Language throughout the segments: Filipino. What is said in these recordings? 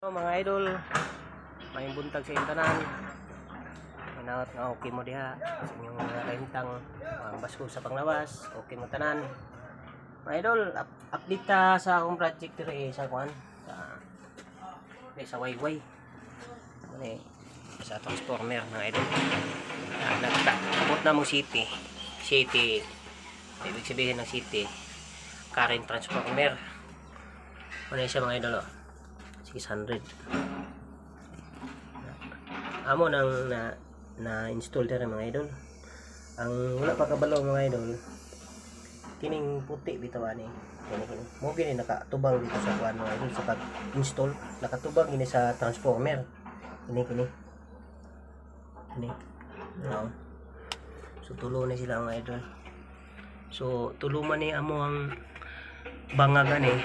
So, mga idol, may buntag sa intanan. Manawat nga okay mo diha. Sa inyong mga kahintang mga basko sa panglawas. Okay mo tanan. Mga idol, up update sa akong project diri sa kuan sa eh, sa Wayway. Ano eh, sa transformer mga idol. Ah, Nagtakot na mo city. City. Ibig sabihin ng city. Current transformer. Ano siya mga idol oh. 600 amo nang na na install dere mga idol. Ang wala pa kabalo mga idol kining puti bitaw ani. Kini mo kini nakatubang dito sa kuan mga idol sa pag install nakatubang ini sa transformer. Kini kini. Kini. No. so tulo na sila mga idol. So tulo man ni amo ang bangagan eh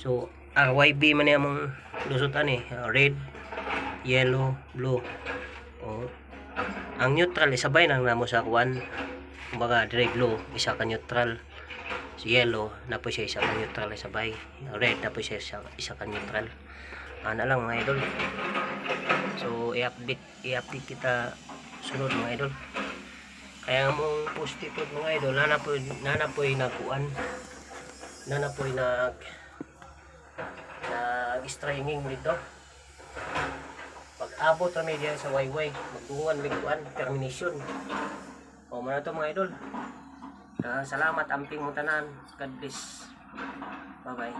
So, ah, YB man niya mong lusutan eh. Ah, Red, yellow, blue. Oh. Ang neutral, isabay nang namo sa kuwan. Kumbaga, dire blue, isa ka neutral. Si yellow, napo siya isa ka neutral, isabay. Red, napo siya isa, isa ka neutral. Ana lang mga idol. So, i-update, i-update kita sunod mga idol. Kaya mong post mga idol, nana po, nana po nakuan. Nana po nag nag-stringing dito. Pag abot kami diyan sa wayway, magdungan miguan termination. O man to mga idol. Ah, salamat amping mo tanan. God bless. Bye bye.